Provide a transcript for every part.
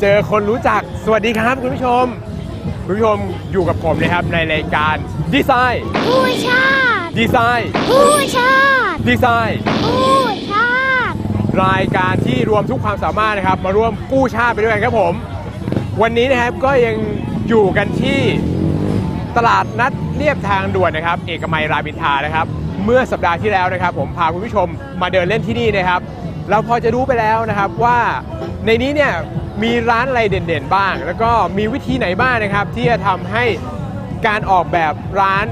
เจอคนรู้จักสวัสดีครับคุณผู้ชม คุณผู้ชมอยู่กับผมนะครับในรายการดีไซน์ผู้ชาติดีไซน์ผู้ชาติดีไซน์ผู้ชาติรายการที่รวมทุกความสามารถนะครับ มาร่วมกู้ชาติไปด้วยกันครับผม วันนี้นะครับก็ยังอยู่กันที่ตลาดนัดเรียบทางด่วนนะครับ เอกมัยรามอินทรานะครับ เมื่อสัปดาห์ที่แล้วนะครับ ผมพาคุณผู้ชมมาเดินเล่นที่นี่นะครับเราพอจะรู้ไปแล้วนะครับว่า ในนี้เนี่ยมีร้านอะไรเด่นๆบ้าง แล้วก็มีวิธีไหนบ้างนะครับ ที่จะทำให้การออกแบบร้าน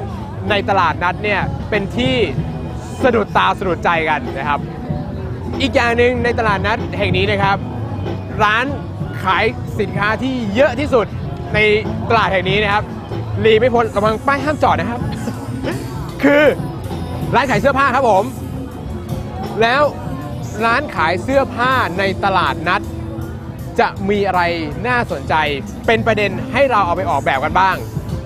ในตลาดนัดเนี่ยเป็นที่สะดุดตาสะดุดใจกันนะครับ อีกอย่างหนึ่งในตลาดนัดแห่งนี้นะครับ ร้านขายสินค้าที่เยอะที่สุดในตลาดแห่งนี้นะครับหลีไม่พ้นกำลังป้ายห้ามจอดนะครับ คือร้านขายเสื้อผ้าครับผม แล้วร้านขายเสื้อผ้าในตลาดนัด จะมีอะไรน่าสนใจ เป็นประเด็นให้เราเอาไปออกแบบกันบ้าง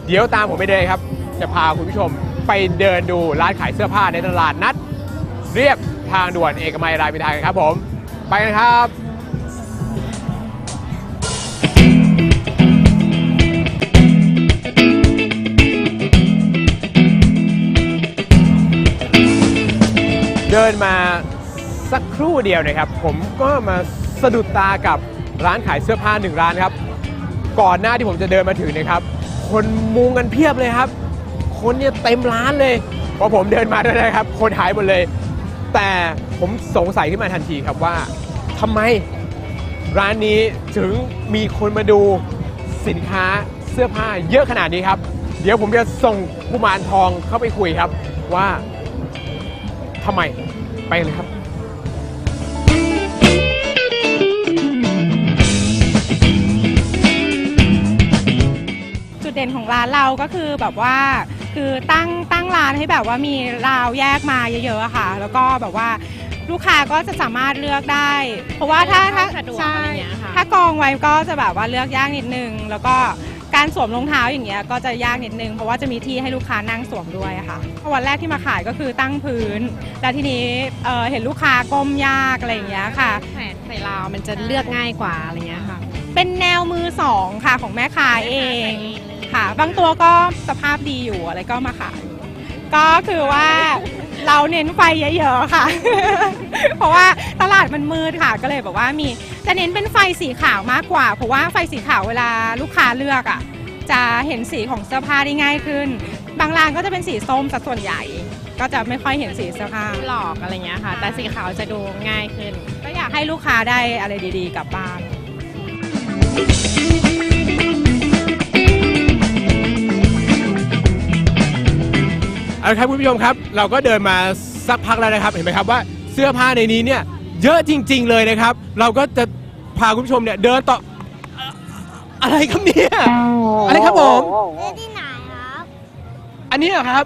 เดี๋ยวตามผมไปเลยครับ จะพาคุณผู้ชมไปเดินดูร้านขายเสื้อผ้าในตลาดนัด เรียบทางด่วนเอกมัยรามอินทรากันครับผม ไปกันครับเดินมาสักครู่เดียวนะครับ ผมก็มาสะดุดตากับ ร้านขายเสื้อผ้าหนึ่งร้านครับ ก่อนหน้าที่ผมจะเดินมาถึงนะครับ คนมุงกันเพียบเลยครับ คนเนี่ยเต็มร้านเลยพอผมเดินมาเท่านั้นครับ คนหายหมดเลย แต่ผมสงสัยขึ้นมาทันทีครับว่าทำไมร้านนี้ถึงมีคนมาดูสินค้าเสื้อผ้าเยอะขนาดนี้ครับ เดี๋ยวผมจะส่งกุมารทองเข้าไปคุยครับว่าทำไมไปเลยครับ ดเด่นของร้านเราก็คือแบบว่าคือตั้งตั้งร้านให้แบบว่ามีราวแยกมาเยอะๆอะค่ะ แล้วก็แบบว่าลูกค้าก็จะสามารถเลือกได้ เพราะว่าถ้าถ้าสะดวกใช่อะไรอย่างเงี้ยค่ะถ้ากองไว้ก็จะแบบว่าเลือกยากนิดนึง แล้วก็การสวมรองเท้าอย่างเงี้ยก็จะยากนิดนึง เพราะว่าจะมีที่ให้ลูกค้านั่งสวมด้วยอะค่ะวันแรกที่มาขายก็คือตั้งพื้น แล้วทีนี้เอ่อเห็นลูกค้าก้มยากอะไรอย่างเงี้ยค่ะแขวนใส่ราวมันจะเลือกง่ายกว่าอะไรเงี้ยค่ะ เป็นแนวมือสองค่ะของแม่ค้าเอง ค่ะ บางตัวก็สภาพดีอยู่อะไรก็มาขายก็คือว่าเราเน้นไฟเยอะๆค่ะ เพราะว่าตลาดมันมืดค่ะก็เลยแบบว่ามีจะเน้นเป็นไฟสีขาวมากกว่า เพราะว่าไฟสีขาวเวลาลูกค้าเลือกอะ จะเห็นสีของเสื้อผ้าได้ง่ายขึ้น บางร้านก็จะเป็นสีส้มสัดส่วนใหญ่ ก็จะไม่ค่อยเห็นสีเสื้อผ้าหลอกอะไรเงี้ยค่ะ แต่สีขาวจะดูง่ายขึ้น ก็อยากให้ลูกค้าได้อะไรดีๆกลับบ้าน ละครับคุณผู้ชมครับ เราก็เดินมาสักพักแล้วนะครับ เห็นไหมครับว่าเสื้อผ้าในนี้เนี่ยเยอะจริง ๆ เลยนะครับ เราก็จะพาคุณผู้ชมเนี่ยเดินต่อเอ่ออะไรครับเนี่ยอะไรครับผม ซื้อที่ไหนครับ อันนี้เหรอครับ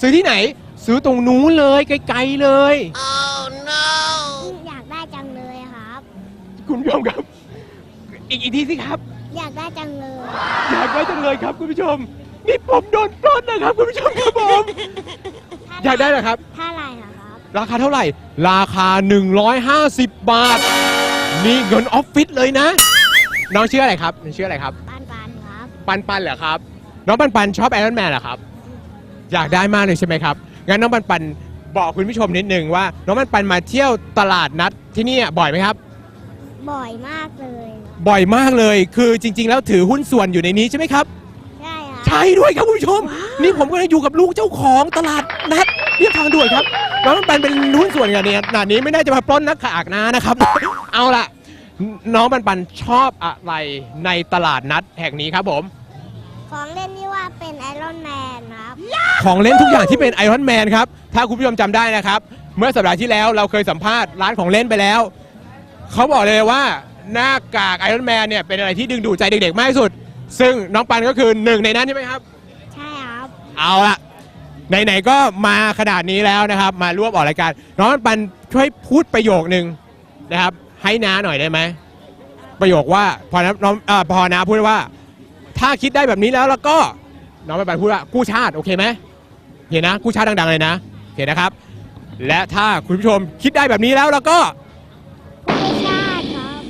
ซื้อที่ไหน ซื้อตรงนู้นเลยไกลๆเลย อยากได้จังเลยครับ คุณผู้ชมครับ อีกอีกทีสิครับ อยากได้จังเลย อยากได้จังเลยครับคุณผู้ชม นี่ผมโดนปล้นนะครับคุณผู้ชมครับผม อยากได้เหรอครับ ถ้าอะไรเหรอครับราคาเท่าไหร่ ราคา 150 บาท นี่เงินออฟฟิศเลยนะ น้องชื่ออะไรครับน้องชื่ออะไรครับ ปานปานครับ ปันปันเหรอครับ น้องปันปันชอบไอรอนแมนเหรอครับ อยากได้มากเลยใช่ไหมครับ งั้นน้องปันปันบอกคุณผู้ชมนิดนึงว่า น้องปันปันมาเที่ยวตลาดนัดที่นี่บ่อยไหมครับ บ่อยมากเลย บ่อยมากเลย คือจริง ๆ แล้วถือหุ้นส่วนอยู่ในนี้ใช่ไหมครับ ใช่ครับใช่ด้วยครับคุณผู้ชม นี่ผมก็ยังอยู่กับลูกเจ้าของตลาดนัดเรียบทางด่วนครับน้องปันปันเป็นหุ้นส่วนกันเนี่ยขนาดนี้ไม่น่าจะมาปล้นนักขากนานะครับ เอาล่ะ น้องปันปันชอบอะไรในตลาดนัดแห่งนี้ครับผม ของเล่นที่ว่าเป็นไอรอนแมนครับ ของเล่นทุกอย่างที่เป็นไอรอนแมนครับ ถ้าคุณผู้ชมจำได้นะครับ เมื่อสัปดาห์ที่แล้วเราเคยสัมภาษณ์ร้านของเล่นไปแล้ว เขาบอกเลยว่าหน้ากากไอรอนแมนเนี่ยเป็นอะไรที่ดึงดูดใจเด็กๆมากที่สุด ซึ่งน้องปันก็คือหนึ่งในนั้นใช่ไหมครับ ใช่ครับ เอาละไหนๆก็มาขนาดนี้แล้วนะครับ มาร่วมออกรายการ น้องปันช่วยพูดประโยคนึงนะครับ ให้น้าหน่อยได้ไหมประโยคว่าพอนะน้องเออพอนาพูดว่า ถ้าคิดได้แบบนี้แล้วแล้วก็น้องปันพูดว่ากู้ชาติโอเคไหมโอเคนะกู้ชาติดังๆเลยนะโอเคนะครับ และถ้าคุณผู้ชมคิดได้แบบนี้แล้วแล้วก็ผู้ชาติครับ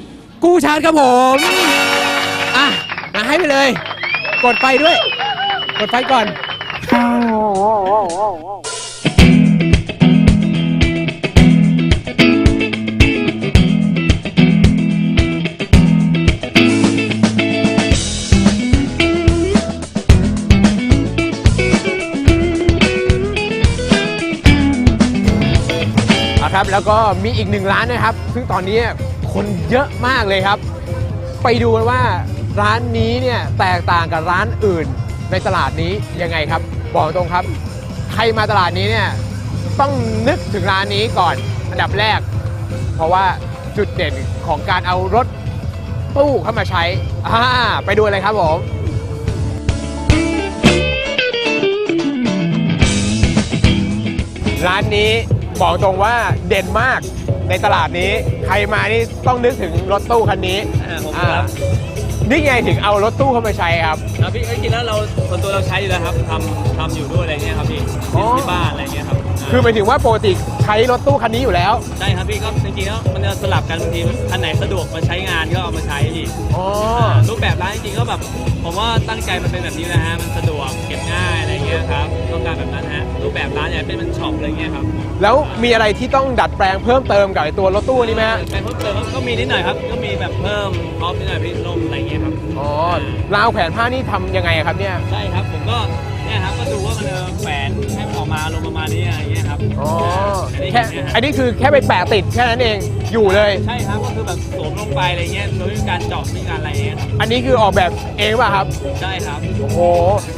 กู้ชาร์จครับผม อะมาให้ไปเลย กดไฟด้วย กดไฟก่อนอะครับแล้วก็มีอีกหนึ่งร้านนะครับ ซึ่งตอนนี้คนเยอะมากเลยครับ ไปดูกันว่า ร้านนี้เนี่ยแตกต่างกับร้านอื่นในตลาดนี้ยังไงครับ บอกตรงครับ ใครมาตลาดนี้เนี่ยต้องนึกถึงร้านนี้ก่อนอันดับแรก เพราะว่าจุดเด่นของการเอารถตู้เข้ามาใช้อ่าไปดูเลยครับผมร้านนี้บอกตรงว่าเด่นมากในตลาดนี้ ใครมานี่ต้องนึกถึงรถตู้คันนี้อ่าผมอ่าครับ นี่ไงถึงเอารถตู้เข้ามาใช้ครับแล้วพี่จริงๆแล้วเราส่วนตัวเราใช้อยู่แล้วครับทำทำอยู่ด้วยอะไรเงี้ยครับพี่ที่บ้านอะไรเงี้ยครับ คือหมายถึงว่าปกติใช้รถตู้คันนี้อยู่แล้ว ใช่ครับพี่ก็จริงๆแล้วมันจะสลับกันบางทีคันไหนสะดวกมาใช้งานก็เอามาใช้พี่อ๋อารูปแบบร้านจริงๆก็แบบผมว่าตั้งใจมันเป็นแบบนี้นะฮะมันสะดวกเก็บง่ายอะไรเงี้ยครับต้องการแบบนั้นฮะรูปแบบร้านเนี่ยเป็นมันช็อปอะไรเงี้ยครับแล้วมีอะไรที่ต้องดัดแปลงเพิ่มเติมกับไอ้ตัวรถตู้นี้ไหมฮะแต่เพิ่มเติมก็มีนิดหน่อยครับก็มีแบบเพิ่มพร้อมนิดหน่อยพี่ลมอะไรเงี้ยครับอ๋อราวแขวนผ้านี่ทำยังไงครับเนี่ย ใช่ครับผมก็ เนี่ยครับก็ดูว่ามันเออแขวนให้มันออกมาลงประมาณนี้อะไรเงี้ยครับอ๋ออันนี้แค่เห็นไหมฮะอันนี้คือแค่ไปแปะติดแค่นั้นเองอยู่เลย ใช่ครับก็คือแบบสวมลงไปอะไรเงี้ยโดยไม่มีการเจาะไม่มีการอะไรเงี้ยครับอันนี้คือออกแบบเองป่ะครับ ใช่ครับโอ้โห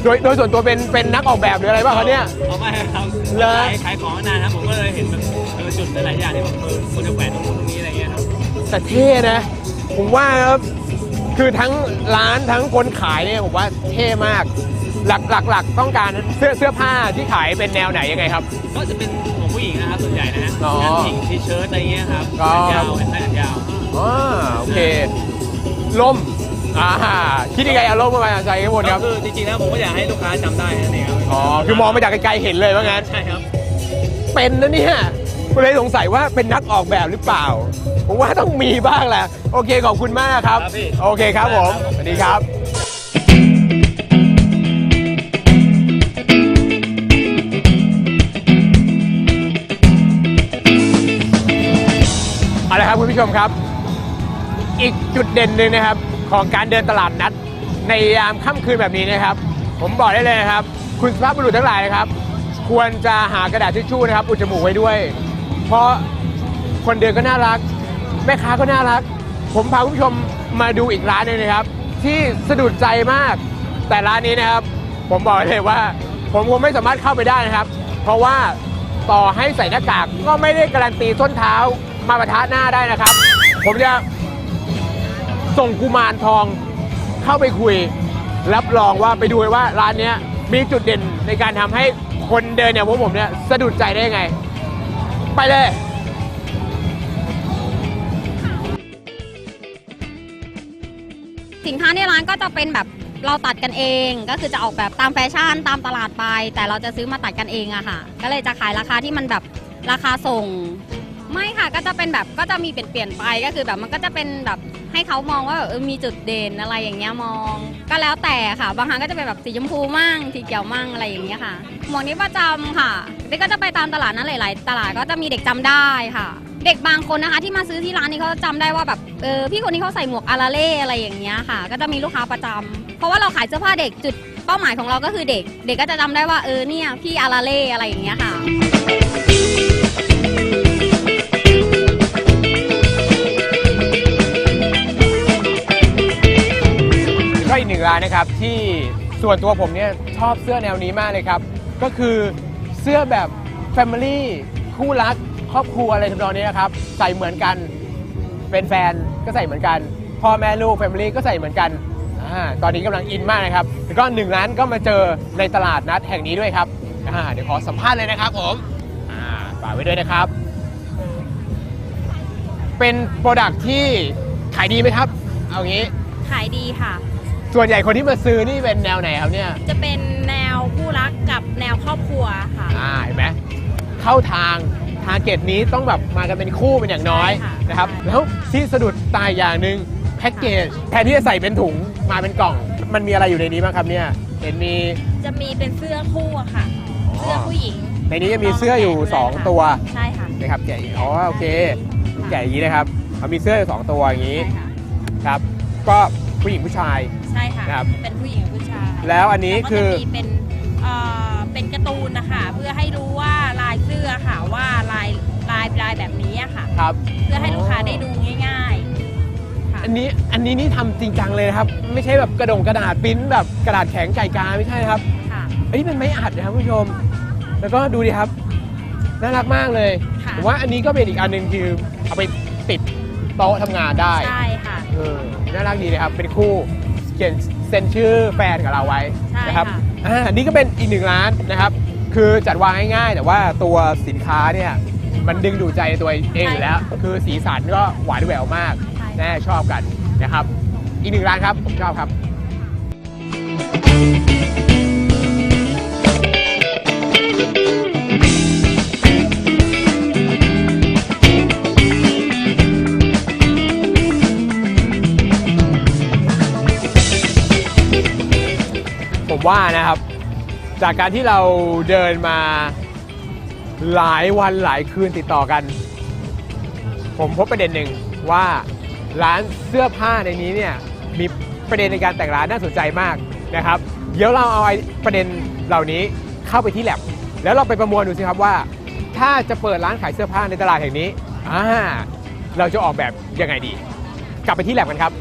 โดยโดยส่วนตัวเป็นเป็นนักออกแบบหรืออะไรป่ะครับเนี่ย เอาไม่ครับเหรอขายขายของมานานครับผมก็เลยเห็นแบบเออจุดหลายๆอย่างที่แบบเออควรจะแขวนตรงนู้นตรงนี้อะไรเงี้ยครับแต่เท่นะ ผมว่าครับคือทั้งร้านทั้งคนขายเนี่ยผมว่าเท่มาก หลักหลักหลักต้องการเสื้อเสื้อผ้าที่ขายเป็นแนวไหนยังไงครับ ก็จะเป็นของผู้หญิงนะครับส่วนใหญ่นะฮะอ๋อ งานผู้หญิงทีเชิ้ตอะไรเงี้ยครับก็แขนยาวแขนสั้นแขนยาว อ๋อโอเคล่มอ่าคิดยังไงเอาล่มมาใส่ข้างบนคก็รับคือจริงๆแล้วผมก็อยากให้ลูกค้าจำได้นั่นเองครับอ๋อคือมองมาจากไกลๆเห็นเลยว่างั้น ใช่ครับ เป็นนะเนี่ยก็เลยสงสัยว่าเป็นนักออกแบบหรือเปล่า ผมว่าต้องมีบ้างแหละ โอเค ขอบคุณมากครับ ครับพี่โอเคครับผมครับผมสวัสดีครับ เอาละครับคุณผู้ชมครับ อีกจุดเด่นหนึ่งนะครับ ของการเดินตลาดนัด ในยามค่ำคืนแบบนี้นะครับ ผมบอกได้เลยนะครับ คุณสุภาพบุรุษทั้งหลายนะครับ ควรจะหากระดาษทิชชู่นะครับอุดจมูกไว้ด้วย เพราะคนเดินก็น่ารัก แม่ค้าก็น่ารัก ผมพาคุณผู้ชมมาดูอีกร้านหนึงนะครับ ที่สะดุดใจมาก แต่ร้านนี้นะครับ ผมบอกเลยว่า ผมคงไม่สามารถเข้าไปได้นะครับ เพราะว่าต่อให้ใส่หน้ากากก็ไม่ได้การันตีส้นเท้า มาประทะหน้าได้นะครับ ผมจะส่งกุมารทองเข้าไปคุย รับรองว่าไปดูเลยว่าร้านเนี้ยมีจุดเด่นในการทำให้คนเดินอย่างพวกผมเนี่ยสะดุดใจได้ยังไง ไปเลย สินค้าในร้านก็จะเป็นแบบเราตัดกันเอง ก็คือจะออกแบบตามแฟชั่นตามตลาดไป แต่เราจะซื้อมาตัดกันเองอะค่ะ ก็เลยจะขายราคาที่มันแบบราคาส่ง ไม่ค่ะก็จะเป็นแบบก็จะมีเปลี่ยนเปลี่ยนไปก็คือแบบมันก็จะเป็นแบบให้เขามองว่าแบบเออมีจุดเด่นอะไรอย่างเงี้ยมอง ก็แล้วแต่ค่ะ บางครั้งก็จะเป็นแบบสีชมพูมั่งสีเขียวมั่งอะไรอย่างเงี้ยค่ะหมวกนี้ประจำค่ะเด็กก็จะไปตามตลาดนั้นหลาย ๆ ตลาดก็จะมีเด็กจำได้ค่ะ เด็กบางคนนะคะ ที่มาซื้อที่ร้านนี้เขาจำได้ว่าแบบเออพี่คนนี้เขาใส่หมวกอาราเล่อะไรอย่างเงี้ยค่ะ ก็จะมีลูกค้าประจำเพราะว่าเราขายเสื้อผ้าเด็กจุดเป้าหมายของเราก็คือเด็ก เด็กก็จะจำได้ว่าเออเนี่ยพี่อาราเล่อะไรอย่างเงี้ยค่ะ นึ่งร้านนะครับที่ส่วนตัวผมเนี่ยชอบเสื้อแนวนี้มากเลยครับ ก็คือเสื้อแบบ Family คู่รักครอบครัวอะไรทำนองนี้นะครับ ใส่เหมือนกันเป็นแฟนก็ใส่เหมือนกันพ่อแม่ลูก Family ก็ใส่เหมือนกันอาตอนนี้กำลังอินมากนะครับแล้วก็หนึ่งร้านก็มาเจอในตลาดนัดแห่งนี้ด้วยครับอ่าเดี๋ยวขอสัมภาษณ์เลยนะครับผมอ่าฝากไว้ด้วยนะครับ เป็นโปรดักที่ขายดีไหมครับ เอางี้ ขายดีค่ะ ส่วนใหญ่คนที่มาซื้อนี่เป็นแนวไหนครับเนี่ยจะเป็นแนวคู่รักกับแนวครอบครัวค่ะ อ่าเห็นไหมเข้าทางทาร์เก็ตนี้ต้องแบบมากันเป็นคู่เป็นอย่างน้อยใช่ค่ะนะครับ ใช่ แล้วที่สะดุดตายอย่างหนึ่งแพ็กเกจแทนที่จะใส่เป็นถุงมาเป็นกล่อง มันมีอะไรอยู่ในนี้บ้างครับเนี่ยเห็นมี จะมีเป็นเสื้อคู่อะค่ะ เสื้อผู้หญิงในนี้จะมีเสื้ออยู่ 2 ตัวใช่ค่ะนะครับแกะอย่างอ๋อโอเคแกะอย่างนี้นะครับเขามีเสื้ออยู่สองตัวอย่างนี้ ใช่ค่ะ ครับ ก็ ผู้หญิงผู้ชาย ใช่ค่ะ ครับเป็นผู้หญิงกับผู้ชายแล้วอันนี้แล้วก็คือจะมีเป็นเอ่อเป็นการ์ตูนนะคะ เพื่อให้รู้ว่าลายเสื้อค่ะว่าลายลายลายแบบนี้อะค่ะ ครับ เพื่อให้ลูกค้าได้ดูง่ายๆค่ะอันนี้อันนี้นี่ทำจริงจังเลยนะครับ ไม่ใช่แบบกระดงกระดาษปริ้นแบบกระดาษแข็งไก่กาไม่ใช่นะครับ ค่ะ อันนี้เป็นไม้อัดนะครับผู้ชม แล้วก็ดูดิครับ น่ารักมากเลยค่ะ ผมว่าอันนี้ก็เป็นอีกอันหนึ่งคือเอาไปติดโต๊ะทำงานได้ ใช่ค่ะ เออน่ารักดีเลยครับ เป็นคู่เขียนเซ็นชื่อแฟนกับเราไว้ใช่นะครับค่ะอ่านี่ก็เป็นอีกหนึ่งร้านนะครับ คือจัดวางง่ายๆ แต่ว่าตัวสินค้าเนี่ยมันดึงดูดใจในตัวเองอยู่แล้ว คือสีสันก็หวานแหววมากใช่แน่ชอบกันนะครับ อีกหนึ่งร้านครับ ผมชอบครับ ว่านะครับ จากการที่เราเดินมาหลายวันหลายคืนติดต่อกัน ผมพบประเด็นหนึ่งว่าร้านเสื้อผ้าในนี้เนี่ยมีประเด็นในการแต่งร้านน่าสนใจมากนะครับ เดี๋ยวเราเอาไอ้ประเด็นเหล่านี้เข้าไปที่แลบแล้วเราไปประมวลดูสิครับว่า ถ้าจะเปิดร้านขายเสื้อผ้าในตลาดแห่งนี้อ่าเราจะออกแบบยังไงดี กลับไปที่แลบกันครับ